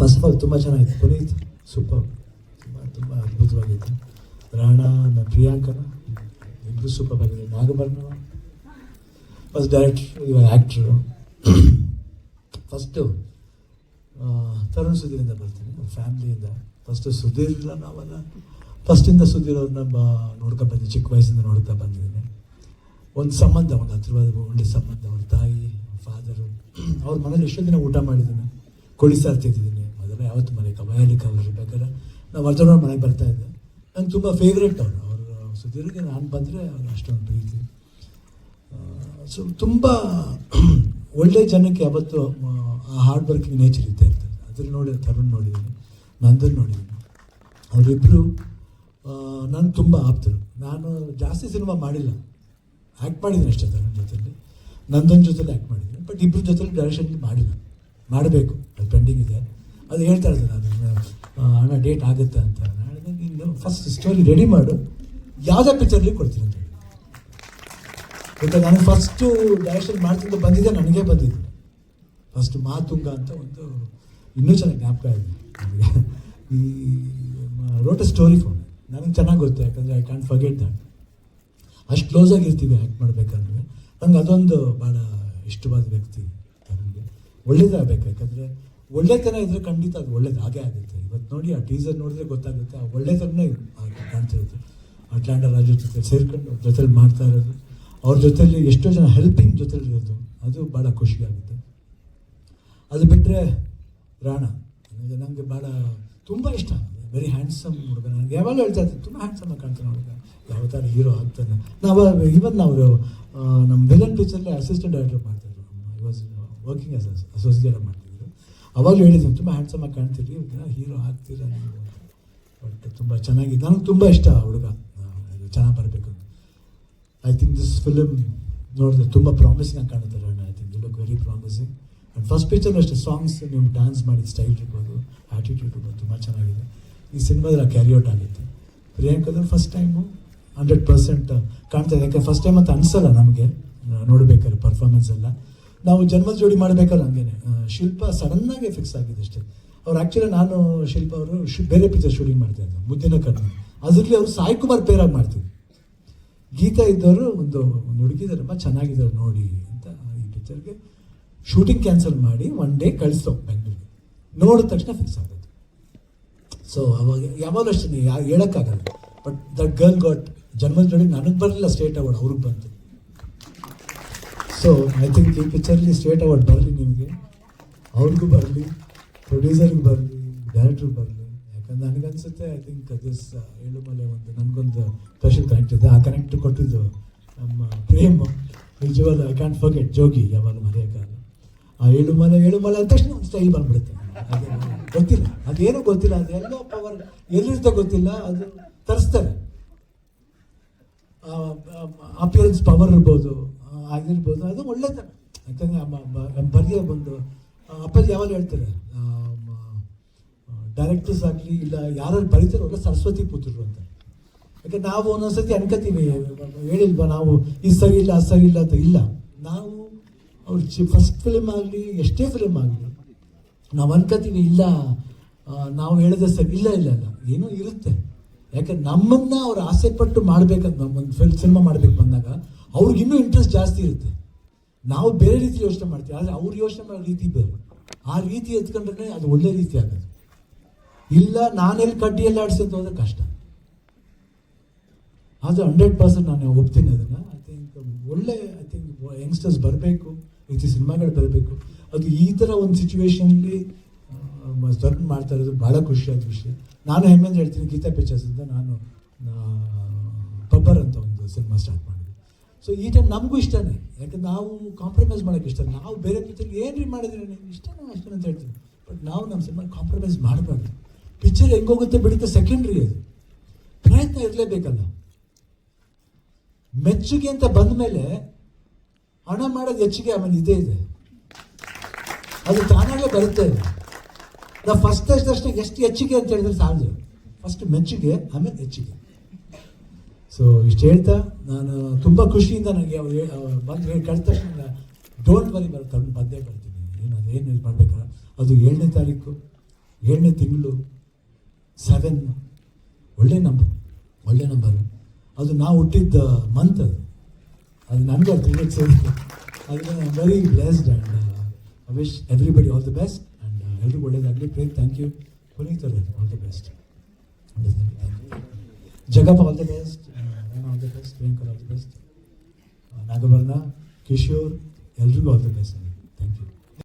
First of all ತುಂಬ ಚೆನ್ನಾಗಿತ್ತು. Puneeth super ತುಂಬ ತುಂಬ ಅದ್ಭುತವಾಗಿತ್ತು. ರಾಣಾ ನಮ್ಮ ಪ್ರಿಯಾಂಕನ. ಇಬ್ಬರು ಸೂಪರ್ ಆಗಿದೆ. ನಾಗಭರಣ ಫಸ್ಟ್ ಡೈರೆಕ್ಟ್ರ್ ಇವಾಗ ಆ್ಯಕ್ಟ್ರು ಫಸ್ಟು ತರುಣ್ ಸುಧೀರಿಂದ ಬರ್ತೀನಿ. ಫ್ಯಾಮ್ಲಿಯಿಂದ. ಫಸ್ಟು ಸುಧೀರ್ ಇಲ್ಲ ನಾವೆಲ್ಲ. ಫಸ್ಟಿಂದ ಸುಧೀರ್ ಅವ್ರನ್ನ ಬ ನೋಡ್ಕೊ ಬಂದು ಚಿಕ್ಕ ವಯಸ್ಸಿಂದ ನೋಡ್ತಾ ಬಂದಿದ್ದೀನಿ. ಒಂದು ಸಂಬಂಧ, ಒಂದು ಹತ್ರವಾದ ಒಳ್ಳೆ ಸಂಬಂಧ. ಅವ್ರ ತಾಯಿ ಫಾದರು ಅವ್ರ ಮನೇಲಿ ಎಷ್ಟೋ ದಿನ ಊಟ ಮಾಡಿದ್ದೀನಿ. ಕೋಳಿ ಸಾರು ಮೊದಲ ಯಾವತ್ತು ಮನೆ ಕಬಾಯಲ್ಲಿ ಕವರ್ ಬೇಕಾದ್ರೆ ನಾವು ವರ್ತಮಾನ ಮನೆಗೆ ಬರ್ತಾ ಇದ್ದೆ. ನಂಗೆ ತುಂಬ ಫೇವ್ರೇಟ್ ಅವರು. ಅವರು ಸುಧೀರ್ಗೆ ನಾನು ಬಂದರೆ ಅವ್ರು ಅಷ್ಟೊಂದು ಪ್ರೀತಿ. ಸೊ ತುಂಬ ಒಳ್ಳೆ ಜನಕ್ಕೆ ಯಾವತ್ತು ಆ, ಹಾರ್ಡ್ ವರ್ಕಿಂಗ್ ನೇಚರ್ ಇದ್ದೇ ಇರ್ತದೆ. ಅದ್ರಲ್ಲಿ ನೋಡಿ ತರುಣ್ ನೋಡಿದ್ದೀನಿ ನಂದನ್ ನೋಡಿದ್ದೀನಿ. ಅವರಿಬ್ಬರು ನಾನು ತುಂಬ ಆಪ್ತರು. ನಾನು ಜಾಸ್ತಿ ಸಿನಿಮಾ ಮಾಡಿಲ್ಲ. ಆ್ಯಕ್ಟ್ ಮಾಡಿದ್ದೀನಿ ಅಷ್ಟೇ ತರುಣ್ ಜೊತೆಲಿ. ನಂದನ್ ಜೊತೆಲಿ ಆ್ಯಕ್ಟ್ ಮಾಡಿದ್ದೀನಿ. ಬಟ್ ಇಬ್ಬರ ಜೊತೆಲಿ ಡೈರೆಕ್ಷನ್ ಮಾಡಿಲ್ಲ. ಮಾಡಬೇಕು. ಅದು ಪೆಂಡಿಂಗ್ ಇದೆ. ಅದು ಹೇಳ್ತಾ ಇದ್ದೆ ನಾನು ಹಣ ಡೇಟ್ ಆಗುತ್ತೆ ಅಂತ. ನಾನು ನೀನು ಫಸ್ಟ್ ಸ್ಟೋರಿ ರೆಡಿ ಮಾಡು. ಯಾವುದೇ ಪಿಕ್ಚರ್ಲಿ ಕೊಡ್ತೀನಿ ಅಂತ ಹೇಳಿ ನಾನು ಫಸ್ಟು ಡೈರೆಕ್ಷನ್ ಮಾಡ್ತಿದ್ದು ಬಂದಿದ್ದೆ ನನಗೆ ಬಂದಿದ್ದು ಫಸ್ಟ್ ಮಾತುಂಗ ಅಂತ ಒಂದು ಇನ್ನೂ ಚೆನ್ನಾಗಿ ಜ್ಞಾಪಕ ಇದೆ ಈ ರೋಟ ಸ್ಟೋರಿ ಫೋನ್ ನನಗೆ ಚೆನ್ನಾಗಿ ಗೊತ್ತು, ಯಾಕಂದರೆ ಐ ಕ್ಯಾಂಟ್ ಫಗೆಟ್ ದಟ್ ಅಷ್ಟು ಕ್ಲೋಸ್ ಇರ್ತೀವಿ ಆ್ಯಕ್ಟ್ ಮಾಡಬೇಕಂದ್ರೆ. ನಂಗೆ ಅದೊಂದು ಭಾಳ ಇಷ್ಟವಾದ ವ್ಯಕ್ತಿ, ನನಗೆ. ಒಳ್ಳೇದಾಗಬೇಕು, ಯಾಕಂದರೆ ಒಳ್ಳೆತನ ಇದ್ರೆ ಖಂಡಿತ ಅದು ಒಳ್ಳೇದು ಹಾಗೇ ಆಗುತ್ತೆ. ಇವತ್ತು ನೋಡಿ ಆ ಟೀಸರ್ ನೋಡಿದ್ರೆ ಗೊತ್ತಾಗುತ್ತೆ, ಆ ಒಳ್ಳೆತನನೇ ಕಾಣ್ತಿರುತ್ತೆ ಅಟ್ಲಾಂಟ ರಾಜು ಜೊತೆ ಸೇರ್ಕೊಂಡು ಜೊತೆಲಿ ಮಾಡ್ತಾ ಇರೋದು. ಅವ್ರ ಜೊತೆಲಿ ಎಷ್ಟೋ ಜನ ಹೆಲ್ಪಿಂಗ್ ಜೊತೆಲಿ ಇರೋದು. ಅದು ಭಾಳ ಖುಷಿ ಆಗುತ್ತೆ. ಅದು ಬಿಟ್ಟರೆ ರಾಣ, ನನಗೆ ನನಗೆ ಭಾಳ ತುಂಬ ಇಷ್ಟ. ವೆರಿ ಹ್ಯಾಂಡ್ಸಮ್ ಹುಡುಗ. ನನಗೆ ಯಾವಾಗಲೂ ಹೇಳ್ತಾ ಇದ್ದೀನಿ ತುಂಬ ಹ್ಯಾಂಡ್ಸಮ್ ಕಾಣ್ತಾನೆ ಹುಡುಗ. ಯಾವ ಥರ ಹೀರೋ ಆಗ್ತಾನೆ. ನಾವು ಇವನ್ ನಾವು ನಮ್ಮ ವಿಲನ್ ಪಿಕ್ಚರ್ಲಿ ಅಸಿಸ್ಟೆಂಟ್ ಡೈರೆಕ್ಟರ್ ಮಾಡ್ತಾಯಿದ್ರು I was working as associate ಮಾಡ್ತಿದ್ರು. ಅವಾಗಲೂ ಹೇಳಿದ್ದೀನಿ ತುಂಬ ಹ್ಯಾಂಡ್ಸಮ್ ಆಗಿ ಕಾಣ್ತೀರಿ ಹೀರೋ ಹಾಕ್ತೀರಾ ನೀವು ಬಟ್ ತುಂಬ ಚೆನ್ನಾಗಿ, ನನಗೆ ತುಂಬ ಇಷ್ಟ ಹುಡುಗ. ಚೆನ್ನಾಗಿ ಬರಬೇಕು ಐ ಥಿಂಕ್ ದಿಸ್ ಫಿಲಮ್ ನೋಡಿದ್ರೆ ತುಂಬ ಪ್ರಾಮಿಸಿಂಗ್ ಆಗಿ ಕಾಣುತ್ತೆ I think look very promising and first picture ಅಷ್ಟೇ ಸಾಂಗ್ಸ್ ನೀವು ಡ್ಯಾನ್ಸ್ ಮಾಡಿದ ಸ್ಟೈಲ್ ಇರ್ಬೋದು ಆ್ಯಟಿಟ್ಯೂಡ್ ಇರ್ಬೋದು, ತುಂಬ ಚೆನ್ನಾಗಿದೆ. ಈ ಸಿನಿಮಾದಲ್ಲಿ ಕ್ಯಾರಿ ಔಟ್ ಆಗುತ್ತೆ. ಪ್ರಿಯಾಂಕದ ಫಸ್ಟ್ ಟೈಮು ಹಂಡ್ರೆಡ್ ಪರ್ಸೆಂಟ್ ಕಾಣ್ತಾ ಇದೆ. ಯಾಕೆ ಫಸ್ಟ್ ಟೈಮ್ ಅಂತ ಅನಿಸಲ್ಲ ನಮಗೆ ನೋಡಬೇಕಾದ್ರೆ ಪರ್ಫಾರ್ಮೆನ್ಸ್ ಎಲ್ಲ. ನಾವು ಜನ್ಮ ಜೋಡಿ ಮಾಡ್ಬೇಕಾದ್ರೆ ಹಂಗೇನೆ. ಶಿಲ್ಪ ಸಡನ್ನಾಗೆ ಫಿಕ್ಸ್ ಆಗಿದೆ ಅಷ್ಟೇ. ಅವ್ರು ಆ್ಯಕ್ಚುಲಿ ನಾನು ಶಿಲ್ಪ ಅವರು ಬೇರೆ ಪಿಕ್ಚರ್ ಶೂಟಿಂಗ್ ಮಾಡ್ತಾ ಇದ್ದೆ, ಮುದ್ದಿನ ಕರ್ನ ಅದರಲ್ಲಿ ಅವರು ಸಾಯಿ ಕುಮಾರ್ ಪೇರಾಗಿ ಮಾಡ್ತಿದ್ರು. ಗೀತಾ ಇದ್ದವರು ಒಂದು ಒಂದು ಹುಡುಗಿದಾರಮ್ಮ ಚೆನ್ನಾಗಿದ್ದಾರೆ ನೋಡಿ ಅಂತ ಈ ಪಿಕ್ಚರ್ಗೆ ಶೂಟಿಂಗ್ ಕ್ಯಾನ್ಸಲ್ ಮಾಡಿ ಒನ್ ಡೇ ಕಳಿಸ್ತಾವ್ ಬೆಂಗಳೂರಿಗೆ. ನೋಡಿದ ತಕ್ಷಣ ಫಿಕ್ಸ್ ಆಗೋದು ಸೊ ಅವಾಗ ಯಾವಾಗಲೂ ಅಷ್ಟೇ ಹೇಳೋಕ್ಕಾಗಲ್ಲ. ಬಟ್ ದ ಗರ್ಲ್ ಗಾಟ್ ಜನ್ಮದ ಜೋಡಿ ನನಗೆ ಬರಲಿಲ್ಲ ಸ್ಟೇಟ್ ಅವಾರ್ಡ್ ಅವ್ರಿಗೆ ಬಂತು. ಸೊ ಐ ಥಿಂಕ್ ಈ ಪಿಕ್ಚರ್ಲಿ ಸ್ಟೇಟ್ ಅವಾರ್ಡ್ ಬರಲಿ ನಿಮಗೆ. ಅವ್ರಿಗೂ ಬರಲಿ ಪ್ರೊಡ್ಯೂಸರ್ಗೆ ಬರಲಿ ಡೈರೆಕ್ಟ್ರಿಗೆ ಬರಲಿ. ಯಾಕಂದ್ರೆ ನನಗನ್ಸುತ್ತೆ ಐ ಥಿಂಕ್ ದಿಸ್ ಏಳುಮಲೆ ಒಂದು ನನಗೊಂದು ಸ್ಪೆಷಲ್ ಕನೆಕ್ಟ್ ಇದೆ. ಆ ಕನೆಕ್ಟ್ ಕೊಟ್ಟಿದ್ದು ನಮ್ಮ ಪ್ರೇಮ್. ನಿಜವಾದ ಐ ಕ್ಯಾಂಟ್ ಫರ್ಗೆಟ್ ಜೋಗಿ, ಯಾವಾಗ ಮರೆಯೋಕ್ಕಾಗಲ್ಲ ಆ ಏಳುಮಲೆ ಏಳುಮಲೆ ಅಂದ ತಕ್ಷಣ ಒಂದು ಸ್ಟೈಲ್ ಬಂದ್ಬಿಡುತ್ತೆ. ಅದು ಗೊತ್ತಿಲ್ಲ. ಅದೇನು ಗೊತ್ತಿಲ್ಲ. ಅದೆಲ್ಲೋ ಪವರ್ ಎಲ್ಲಿರುತ್ತೆ ಗೊತ್ತಿಲ್ಲ. ಅದು ತರಿಸ್ತಾರೆ. ಅಪಿಯರೆನ್ಸ್ ಪವರ್ ಇರ್ಬೋದು. ಆಗಿರ್ಬೋದು, ಅದು ಒಳ್ಳೆತನ ಯಾಕಂದರೆ ಬರೆಯೋ ಬಂದು ಅಪ್ಪಾಜಿ ಯಾವಾಗ ಹೇಳ್ತಾರೆ ಡೈರೆಕ್ಟರ್ಸ್ ಆಗಲಿ ಇಲ್ಲ ಯಾರು ಬರೀತಾರೋ, ಅವ್ರೆಲ್ಲ ಸರಸ್ವತಿ ಪುತ್ರರು ಅಂತ. ಯಾಕೆ ನಾವು ಒಂದೊಂದ್ಸತಿ ಅನ್ಕೋತೀವಿ, ಹೇಳಿಲ್ವಾ ನಾವು ಇದು ಸರಿ ಇಲ್ಲ ಅದು ಸರಿ ಇಲ್ಲ ಅಂತ. ಇಲ್ಲ. ನಾವು ಅವ್ರ ಚಿ ಫಸ್ಟ್ ಫಿಲಿಮ್ ಆಗಲಿ, ಎಷ್ಟೇ ಫಿಲಿಮ್ ಆಗಲಿ, ನಾವು ಅನ್ಕೋತೀವಿ, ಇಲ್ಲ ನಾವು ಹೇಳಿದ್ರೆ ಸರಿ, ಇಲ್ಲ ಇಲ್ಲ ಇಲ್ಲ. ಏನೋ ಇರುತ್ತೆ. ಯಾಕೆ ನಮ್ಮನ್ನ ಅವ್ರು ಆಸೆ ಪಟ್ಟು ಮಾಡ್ಬೇಕಂತ ಒಂದು ಫಿಲ್ ಸಿನಿಮಾ ಮಾಡ್ಬೇಕು ಬಂದಾಗ ಅವ್ರಿಗೆ ಇನ್ನೂ ಇಂಟ್ರೆಸ್ಟ್ ಜಾಸ್ತಿ ಇರುತ್ತೆ. ನಾವು ಬೇರೆ ರೀತಿ ಯೋಚನೆ ಮಾಡ್ತೀವಿ, ಆದರೆ ಅವ್ರು ಯೋಚನೆ ಮಾಡೋ ರೀತಿ ಬೇರೆ. ಆ ರೀತಿ ಎತ್ಕೊಂಡ್ರೆ ಅದು ಒಳ್ಳೆ ರೀತಿ ಆಗೋದು. ಇಲ್ಲ, ನಾನೆಲ್ಲಿ ಕಡ್ಡಿಯಲ್ಲಿ ಆಡಿಸೋದು ಹೋದ್ರೆ ಕಷ್ಟ. ಅದು ಹಂಡ್ರೆಡ್ ಪರ್ಸೆಂಟ್ ನಾನು ಒಪ್ತೀನಿ ಅದನ್ನು. ಐ ಥಿಂಕ್ ಒಳ್ಳೆ ಐ ಥಿಂಕ್ ಯಂಗ್ಸ್ಟರ್ಸ್ ಬರಬೇಕು ರೀತಿ ಸಿನಿಮಾಗಳು ಬರಬೇಕು. ಅದು ಈ ಥರ ಒಂದು ಸಿಚುವೇಶನ್ಲಿ ದೊಡ್ಡ ಮಾಡ್ತಾ ಇರೋದು ಭಾಳ ಖುಷಿಯಾದ ವಿಷಯ. ನಾನು ಹೆಮ್ಮೆಂದು ಹೇಳ್ತೀನಿ ಗೀತಾ ಪಿಕ್ಚರ್ಸಿಂದ ನಾನು ಪಬ್ಬರ್ ಅಂತ ಒಂದು ಸಿನಿಮಾ ಸ್ಟಾರ್ಟ್ ಮಾಡಿದೆ ಸೊ ಈ ಟೈಮ್ ನಮಗೂ ಇಷ್ಟನೇ. ಯಾಕಂದ್ರೆ ನಾವು ಕಾಂಪ್ರಮೈಸ್ ಮಾಡೋಕೆ ಇಷ್ಟ. ನಾವು ಬೇರೆ ಪಿಕ್ಚರ್ಗೆ ಏನು ರೀ ಮಾಡಿದ್ರೆ ನನಗೆ ಇಷ್ಟನೇ ಅಷ್ಟೇ ಅಂತ ಹೇಳ್ತೀವಿ ಬಟ್ ನಾವು ನಮ್ಮ ಸಿನಿಮಾ ಕಾಂಪ್ರಮೈಸ್ ಮಾಡಬಾರ್ದು. ಪಿಕ್ಚರ್ ಹೆಂಗೋಗುತ್ತೆ ಬಿಡುತ್ತೆ ಸೆಕೆಂಡ್ರಿ ಅದು. ಪ್ರಯತ್ನ ಇರಲೇಬೇಕಲ್ಲ. ಮೆಚ್ಚುಗೆ ಅಂತ ಬಂದ ಮೇಲೆ ಹಣ ಮಾಡೋದು ಹೆಚ್ಚಿಗೆ ಆಮೇಲೆ ಇದೇ ಇದೆ. ಅದು ತಾನಾಗೇ ಬರುತ್ತೆ. ನಾವು ಫಸ್ಟ್ ಅಷ್ಟೇ ಎಷ್ಟು ಹೆಚ್ಚಿಗೆ ಅಂತ ಹೇಳಿದ್ರೆ ಸಾಲದು. ಫಸ್ಟ್ ಮೆಚ್ಚುಗೆ, ಆಮೇಲೆ ಹೆಚ್ಚಿಗೆ. ಸೊ ಇಷ್ಟು ಹೇಳ್ತಾ ನಾನು ತುಂಬ ಖುಷಿಯಿಂದ ನನಗೆ ಬಂದು ಹೇಳಿ ಕಳೆದ ತಕ್ಷಣ ಡೋಂಟ್ ಬರಿ ಬರ ತಂದು ಬಂದೇ ಬರ್ತೀನಿ ಏನು ಅದೇನು ಇದು ಮಾಡಬೇಕಲ್ಲ ಅದು ಏಳನೇ ತಾರೀಕು, ಏಳನೇ ತಿಂಗಳು ಸೆವೆನ್ ಒಳ್ಳೆ ನಂಬರ್ ಒಳ್ಳೆ ನಂಬರ್ ಅದು ನಾವು ಹುಟ್ಟಿದ್ದ ಮಂತ್ ಅದು. ಅದು ನನಗೂ ಕ್ರಿಕೆಟ್ ಸೇರಿ ಅದು I very blessed and I wish everybody all the best and ಎಲ್ರಿಗೂ ಒಳ್ಳೇದಾಗಲಿ. Prem thank you Puneeth all the best Jagappa all the best ಪ್ರಿಯಾಂಕರ್ all the best Nagabharana Kishore ಎಲ್ರಿಗೂ ಆಲ್ ಬೆಸ್ಟ್